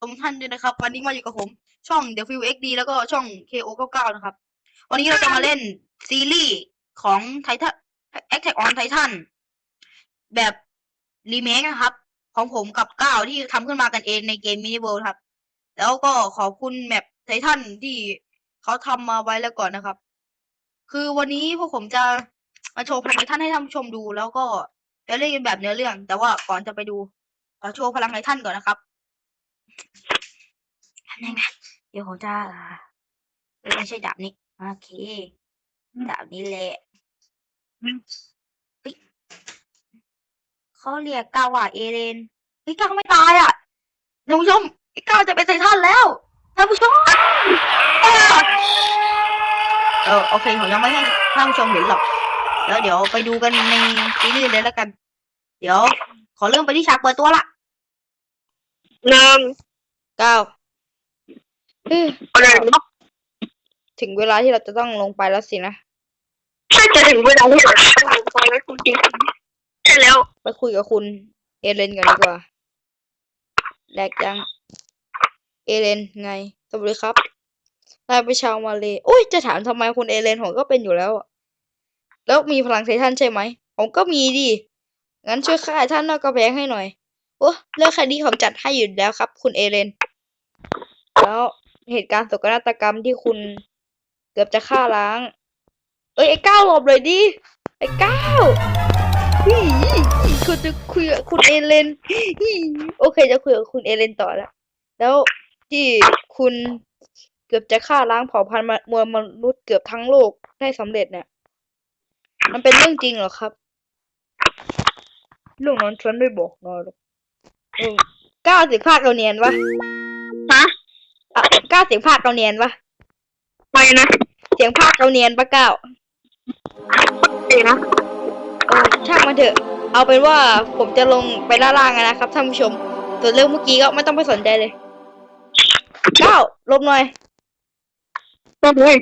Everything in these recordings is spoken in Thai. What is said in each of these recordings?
ทุกท่านด้วยนะครับ วันนี้มาอยู่กับผม ช่อง The Few XD แล้วก็ช่อง KO 99 นะครับ วันนี้เราจะมาเล่นซีรีส์ของไททัน Attack on Titan แบบรีเมคนะครับ ของผมกับก้าวที่ทำขึ้นมากันเองในเกม Mini World ครับ แล้วก็ขอบคุณแมปไททันที่เขาทำมาไว้แล้วก่อนนะครับ คือวันนี้พวกผมจะมาโชว์พลังไททันให้ท่านชมดู แล้วก็จะเล่นกันแบบเนื้อเรื่อง แต่ว่าก่อนจะไปดูขอโชว์พลังไททันก่อนนะครับ ทำยังไงเดี๋ยวผมจะเอ้ยไม่ใช่ดาบนี้โอเคดาบนี้แหละเฮ้ยเขาเรียกก้าวว่าเอเลนเฮ้ยก้าวไม่ตายอะท่านผู้ชมไอ้ก้าวจะเป็นไททันแล้วท่านผู้ชมอ้าวเออโอเคผมยังไม่ให้ท่านผู้ชมเห็นหรอกแล้วเดี๋ยวไปดูกันในซีรีส์เลยแล้วกัน เดี๋ยวขอเริ่มไปที่ฉากเปิดตัวละหนึ่ง เก้าอะไรเนาะถึงเวลาที่เราจะต้องลงไปแล้วสินะใช่จะถึงเวลาที่เราต้องลงไปแล้วจริงๆใช่แล้ว ไปคุยกับคุณ เอเลนกันดีกว่าแรกยัง เอเลนไงสวัสดีครับนายเป็นชาวมาเลยอุ้ยจะถามทำไมคุณเอเลนผมก็เป็นอยู่แล้วอะแล้วมีพลังไททันใช่ไหมผมก็มีดิงั้นช่วยฆ่าไททันนอกกระแพงให้หน่อยโอ้เรื่องคดีผมจัดให้อยู่แล้วครับ คุณเอเลน แล้วเหตุการณ์โศกนาฏกรรมที่คุณเกือบจะฆ่าล้าง เอ้ยไอ้ก้าวหลบเลยดิ ไอ้ก้าวฮี่คุณจะคุยกับคุณเอเลนฮี่โอเคจะคุยกับคุณเอเลนต่อแล้ว แล้วที่คุณเกือบจะฆ่าล้างเผ่าพันธุ์มวลมนุษย์เกือบทั้งโลกได้สำเร็จเนี่ย มันเป็นเรื่องจริงเหรอครับเรื่องนั้นฉันไม่บอกนายหรอกเก้าวสียงภาคเราเนียนวะ อะก้าวเสียงภาคเราเนียนวะไปนะเสียงภาคเราเนียนปะก้าวดีนะเออช่างมันเถอะ เอาเป็นว่าผมจะลงไปล่าล่างกันนะครับท่านผู้ชมส่วนเรื่องเมื่อกี้ก็ไม่ต้องไปสนใจเลยก้าวลบหน่อยต้องเลย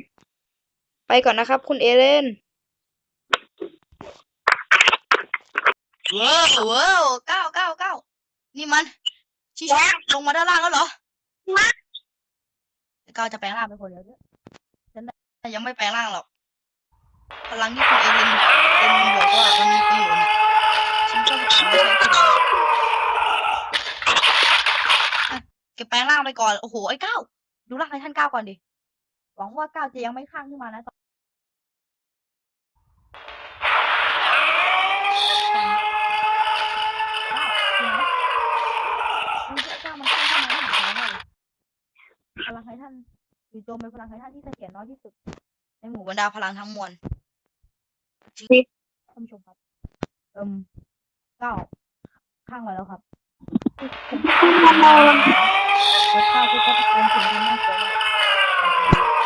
ไปก่อนนะครับ คุณเอเลนว้าวว้าวก้าวก้าวก้าวนี่มันชิชาลงมาด้านล่างแล้วเหรอก้าว ก้าจะแปลงร่างเป็นคนเดียวด้วยฉันยังไม่แปลงร่างหรอก พลังที่คุณเอลินเอ็นบอกว่ามันมีประโยชน์น่ะฉันก็จะเอาไปใช้ทีหลังอะเก็บแปลงร่างไปก่อน โอ้โห ไอ้ก้าวดูร่างไททันก้าวก่อนดิ หวังว่าก้าวจะยังไม่ข้างขึ้นมานะ พลังไททัน จู่โจมเป็นพลังไททันที่เสถียรน้อยที่สุด ในหมู่บรรดาพลังทั้งมวลจริงท่านผู้ชมครับ เอิมเก้าข้างมาแล้วครับแล้วข้าวที่ก็ตะโกนเสียงดังมากเลย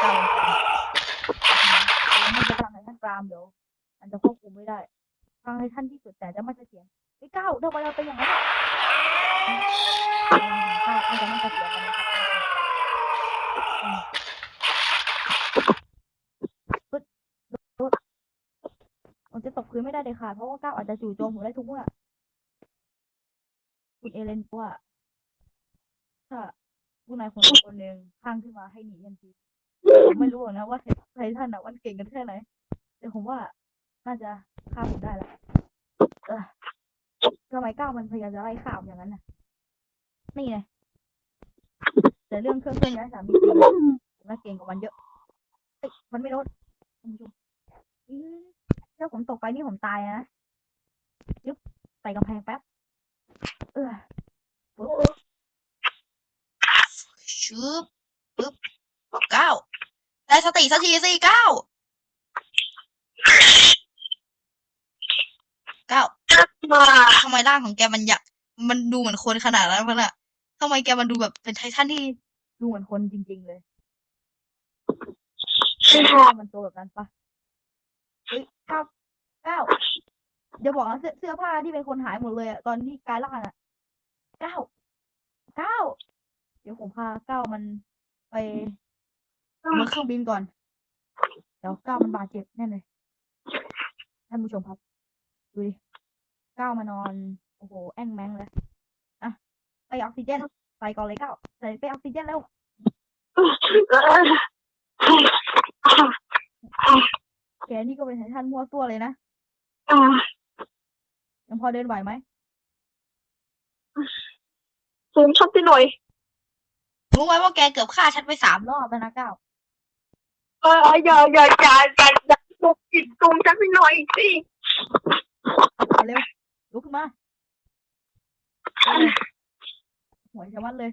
เก้าไม่ใช่พลังไททันกรามเดี๋ยวอันจะควบคุมไม่ได้พลังไททันที่สุดแต่จะไม่เสถียรไอ้เก้าทำไมเราเป็นอย่างนั้นอะพลังของเก้ามันจะไม่เสถียรกันนะครับ ผมจะตกพื้นไม่ได้เลยค่ะ เพราะว่าก้าวอาจจะจู่โจมผมได้ทุกเมื่อคุณเอเลนบอกว่าถ้าผู้นายคนคนหนึ่งข้างขึ้นมาให้หนีทันทีผมไม่รู้หรอกนะว่าไททันอะมันเก่งกันแค่ไหนแต่ผมว่าน่าจะฆ่าผมได้ล้วเออทำไมก้าวมันพยายามจะไล่ฆ่าผมอย่างนั้นน่ะ นี่ไงแต่เรื่องเครื่องเครื่องย้ายสามมิติผมน่าเก่งกว่ามันเยอะเอ้ยมันไม่ลดท่านผู้ชม ถ้าผมตกไปนี่ผมตายนะยึบใส่กำแพงแป๊บ เออปึ๊บชืบปึ๊บเก้าได้สติสักทีสิเก้าเก้ามาทำไมร่างของแกมันอยากมันดูเหมือนคนขนาดนั้นพะน่ะทำไมแกมันดูแบบเป็นไททันที่ดูเหมือนคนจริง ๆ เลยใช่ใช่ค่ะมันตัวแบบนั้นปะ เฮ้ยเก้าเก้าเดี๋ยวบอกนะเสื้อเสื้อผ้าที่เป็นคนหายหมดเลยอะตอนที่กลายร่างอะเก้าเก้าเดี๋ยวผมพาเก้ามันไปบนเครื่องบินก่อน เดี๋ยวเก้ามันบาดเจ็บแน่เลยท่านผู้ชมครับดูดิเก้ามานอน โอ้โห แอ่งแมงเลยอะไปออกซิเจนใส่ก่อนเลยเก้าใส่ไปออกซิเจนแล้ว แกนี่ก็เป็นไททันมั่วตัวเลยนะยังพอเดินไหวไหมสูงชัดไปหน่อย รู้ไหมว่าแกเกือบฆ่าฉันไปสามรอบแล้วนะก้าวเอออย่าอย่าอย่าอย่าอย่าตกจิตตรงชัดไปหน่อยสิเอาเร็วลุกขึ้นมาเอาเลยหัวจะวัดเลย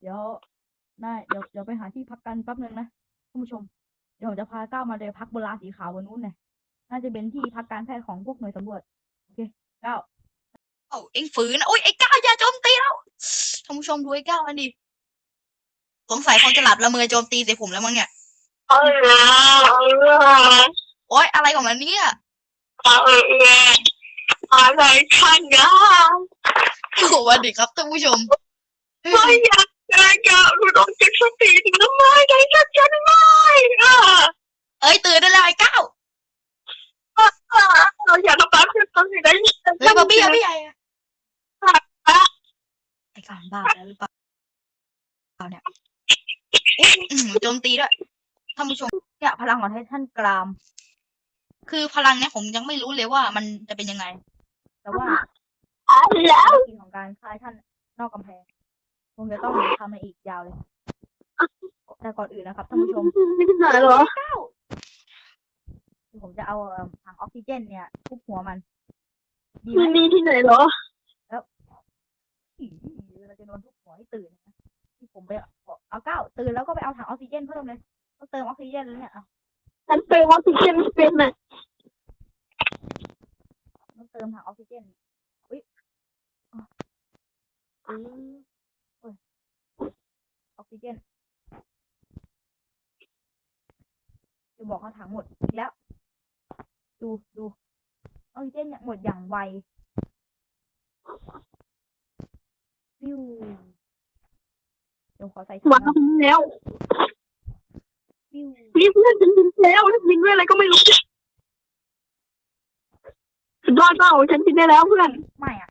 เดี๋ยวได้เดี๋ยวเดี๋ยวไปหาที่พักกันแป๊บนึงนะท่านผู้ชม เดี๋ยวผมจะพาก้าวมาเดินพักบนลานสีขาวบนนู้นเนี่ยน่าจะเป็นที่พักการแพทย์ของพวกหน่วยสำรวจโอเคก้าวเอ้าเอ็งฝืนนะโอ้ยไอ้ก้าวอย่าโจมตีเราท่านผู้ชมดูไอ้ก้าวอันดิสงสัยเขาจะหลับละเมอโจมตีใส่ผมแล้วมั้งเนี่ยเออเออโอ๊ยอะไรของมันเนี่ยเออเอออะไรท่านนะสวัสดีครับท่านผู้ชมไม่อยาก จะอยากรู้ต้องจิตสติถึงทำไมได้ชัดฉันไม่อะเอ้ยตื่นได้แล้วไอ้ก้าวเราอยากทำตามที่ต้องได้เฮ้ยบาร์บี้อะพี่ใหญ่อะไอ้ก้าวบ้าแล้วหรือเปล่าเปล่าเนี่ยอุ๊ยอื้อหือโจมตีด้วยท่านผู้ชมเนี่ยพลังของไททันกราม คือพลังเนี่ยผมยังไม่รู้เลยว่ามันจะเป็นยังไง แต่ว่าแล้วภารกิจของการฆ่าท่านนอกกำแพง คงจะต้องทำมาอีกยาวเลย แต่ก่อนอื่นนะครับท่านผู้ชมไม่ใช่เหรอคือผมจะเอาเอิ่มถังออกซิเจน เนี่ยทุบหัวมัน ดีไหมันมมีที่ไหนเหรออี๋เราจะโดนทุบหัวให้ตื่นนะที่ผมไปบอกเอาเก้าตื่นแล้วก็ไปเอาถังออกซิเจนเพิ่มเลยต้องเติมออกซิเจนแล้วเนี่ยเอาฉันเติมออกซิเจนไม่เป็นน่ะต้องเติมถังออกซิเจนอุ้ยอ๋ออือโอ้ยออก ซิเจนจะบอกเขาถังหมดอีกแล้ว ดูดูออกซิเจนเนี่ยหมดอย่างไวฟิวเดี๋ยวขอใส่ถังมาก่อนแล้วฟิวมีเพื่อนฉันบินแล้วบินด้วยอะไรก็ไม่รู้สุดยอดเปล่าฉันบินได้แล้วเพื่อนไม่อะ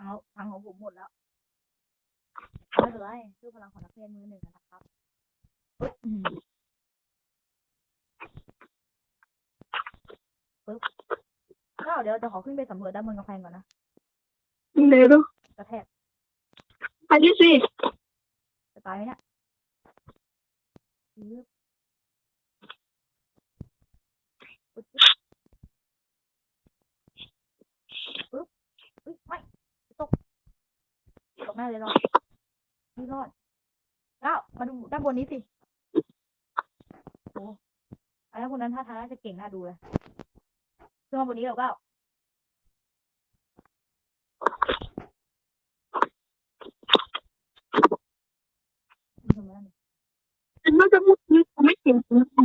ถั งถังของผมหมดแล้วไม่เป็นไรด้วยพลังของนักเรียนมือหนึ่งอะนะครับปึ๊บอื้อหือปึ๊บก็เดี๋ยวจะขอขึ้นไปสำรวจด้านบนกำแพงก่อนนะเดี๋ยวดูกระแทกอันนี้สิจะตายไหมเนี่ยปึ๊บปึ๊บปึ๊บปึ๊บไม่ตก ตกแน่เลยรอดไม่รอดเก้ามาดูด้านบนนี้สิโอ้ไอ้คนนั้นท่าทางน่าจะเก่งน่าดูเลยขึ้นมาบนนี้เก้าทำไมนั่นฉันว่าจะพูดนี้ไม่เห็น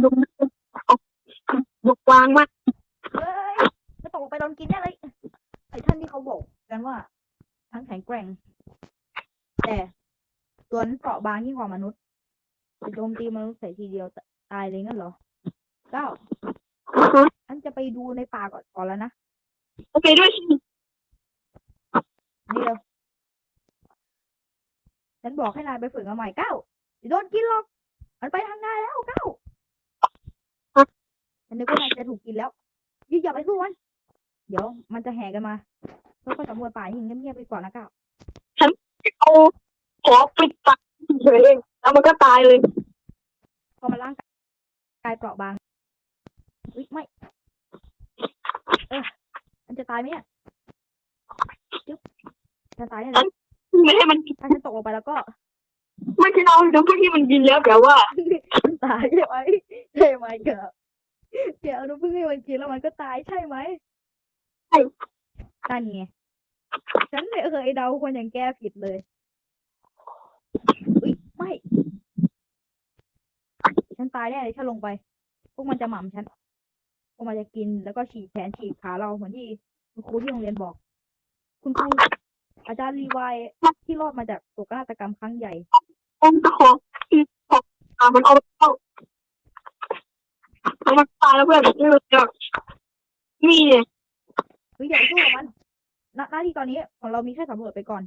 ดงบกวางมากเฮ้ยจะตกลงไปโดนกินแน่เลยไอ้ท่านที่เขาบอกกันว่าทั้งแข็งแกร่ง แต่ตัวนั้นเปราะบางยิ่งกว่ามนุษย์จะโจมตีมนุษย์ใส่ทีเดียวตายเลยงั้นเหรอเก้าอันจะไปดูในป่าก่อนก่อนแล้วนะ โอเคด้วยสินี่เร็วฉันบอกให้นายไปฝึกมาใหม่เก้าจะโดนกินหรอก มันไปทางนายแล้วเก้าฉันนึกว่านายจะถูกกินแล้วยิ่งอย่าไปสู้มัน เดี๋ยวมันจะแห่กันมาค่อยๆสำรวจป่าให้เงียบๆไปก่อนนะเก้า เอาขอปิดปากเฉยเองแล้วมันก็ตายเลยพอมันร่างกายเปราะบางอุ้ยไม่เออมันจะตายไหมเนี่ยจึ๊บจะตายเนี่ยนะไม่ให้มันถ้าฉันตกลงไปแล้วก็ ไม่ใช่เราเดี๋ยวพวกที่มันกินแล้วแต่ว่ามันตายใช่ไหมใช่ไหมเกือบเดี๋ยวเราเพิ่งให้มันกินแล้วมันก็ตายใช่ไหมใช่ นั่นไง ฉันไม่เคยเดาคนอย่างแกผิดเลยอุ้ยไม่ ฉันตายแน่เลยถ้าลงไป พวกมันจะหม่ำฉัน พวกมันจะกินแล้วก็ฉีกแขนฉีกขาเราเหมือนที่คุณครูที่โรงเรียนบอก คุณครูอาจารย์รีไวายที่รอดมาจากโศกนาฏกรรมครั้งใหญ่องค์ของที่ของอ่ามันเอาเข้ามันตายแล้วเพื่อนไม่รู้จักมีเนี่ยเฮ้ยอย่าไปสู้กับมัน หน้าหน้าที่ตอนนี้ของเรามีแค่สำรวจไปก่อน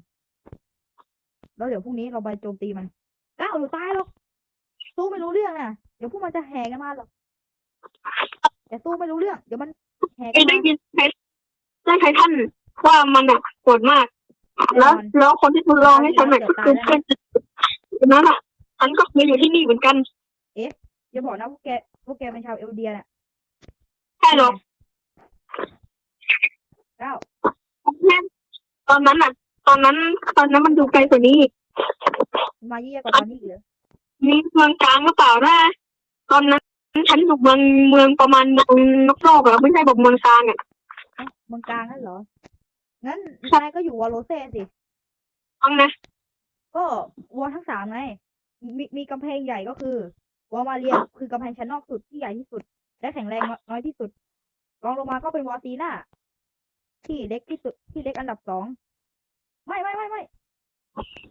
แล้วเดี๋ยวพรุ่งนี้เราไปโจมตีมันก้าวหนูตายหรอกสู้ไม่รู้เรื่องน่ะ เดี๋ยวพวกมันจะแห่กันมาหรอกแต่สู้ไม่รู้เรื่อง เดี๋ยวมันแห่กัไอ้นได้มายินไทได้ไททันว่ามันอะโกรธมาก แล้ว แล้วคนที่ทดลองให้ฉันน่ะก็คือเพื่อนนั้นอะฉันก็เคยอยู่ที่นี่เหมือนกันอย่าบอกนะพวกแกพวกแกเป็นชาวเอลเดียน่ะใช่หรอกก้าว ตอนนั้นอะ ตอนนั้น ตอนนั้นมันดูไกลกว่านี้อีกมาเยี่ยกว่าตอนนี้อีกเหรอนี่เมืองกลางหรือเปล่านะตอนนั้นฉันอยู่เมืองเมืองประมาณเมืองนอกนอกอะไม่ใช่แบบเมืองกลางอะเอ๊ะเมืองกลางนั่นเหรอ งั้นนายก็อยู่วอลโลเซ่สิ ฟังนะก็วอลทั้งสามไง มีมีกำแพงใหญ่ก็คือวอลมาเรียคือกำแพงชั้นนอกสุดที่ใหญ่ที่สุด และแข็งแรงน้อยที่สุดรองลงมาก็เป็นวอลซีน่า ที่เล็กที่สุดที่เล็กอันดับสองไม่ไม่ไม่ไม่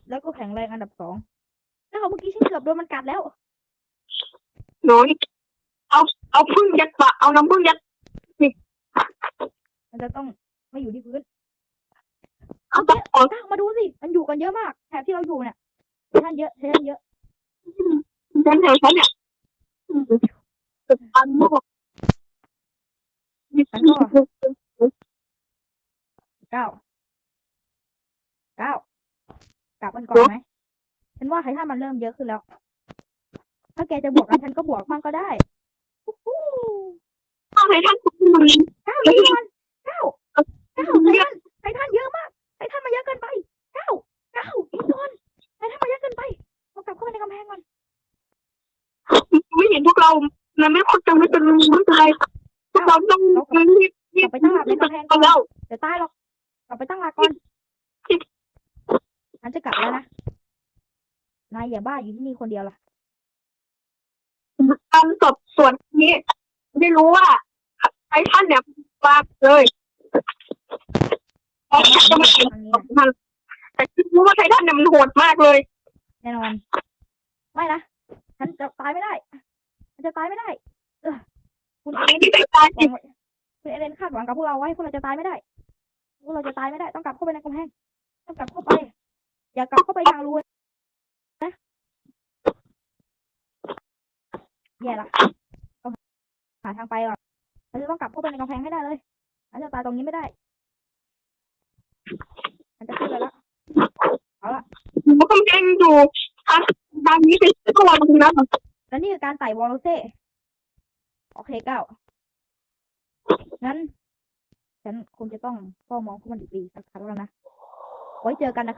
แล้วก็แข็งแรงอันดับสองแล้วเมื่อกี้ฉันเกือบโดนมันกัดแล้วน้อยเอาเอาพึ่งยัดปะเอาน้ำพึ่งยัดมันจะต้องไม่อยู่ที่พื้นเอาตะขอก้าวมาดูสิมันอยู่กันเยอะมากแถบที่เราอยู่เนี่ยท่านเยอะท่านเยอะฉันแถวฉันเนี่ย ฉันว่าไททันมันเริ่มเยอะขึ้นแล้ว ถ้าแกจะบวกกันฉันก็บวกมั่งก็ได้อู้หูเอาให้ท่านคุณมันเก้าเดี๋ยวก่อนเก้าเก้าไททันไททันเยอะมากไททันมาเยอะเกินไปเก้าเก้าอีกก่อนไททันมาเยอะเกินไปเรากลับเข้าไปในกำแพงก่อนไม่เห็นพวกเรามันไม่คนจะไม่เป็นไม่เป็นไรพวกเราต้องรีบรีบรีบไปแล้วเดี๋ยวตายหรอกกลับไปตั้งหลักก่อนฉันจะกลับแล้วนะ นายอย่าบ้าอยู่ที่นี่คนเดียวล่ะการสอบสวนนี้ ไม่รู้ว่าไอ้ท่านเนี่ยปากเลยแต่จะไม่เห็นทางนี้นะมันแต่รู้ว่าไททันเนี่ยมันโหดมากเลย แน่นอน ไม่นะฉันจะตายไม่ได้ฉันจะตายไม่ได้เออคุณเอเลนที่ได้ตายหวังไว้คุณเอเลนคาดหวังกับพวกเราไว้พวกเราจะตายไม่ได้พวกเราจะตายไม่ได้ ต้องกลับเข้าไปในกำแพงต้องกลับเข้าไป อย่ากลับเข้าไปทางรูนะ แย่ละต้องหาทางไปก่อนเราจะต้องกลับเข้าไปในกำแพงให้ได้เลยฉันจะตายตรงนี้ไม่ได้ฉันจะขึ้นเลยละมันก็ยังอยู่ทางทางนี้เป็นตัวนึงนะและนี่คือการไต่วอลโลเซ่โอเคเก้างั้น ฉันคงจะต้องเฝ้ามองพวกมันอีกปีสักครั้งแล้วนะไว้เจอกันนะ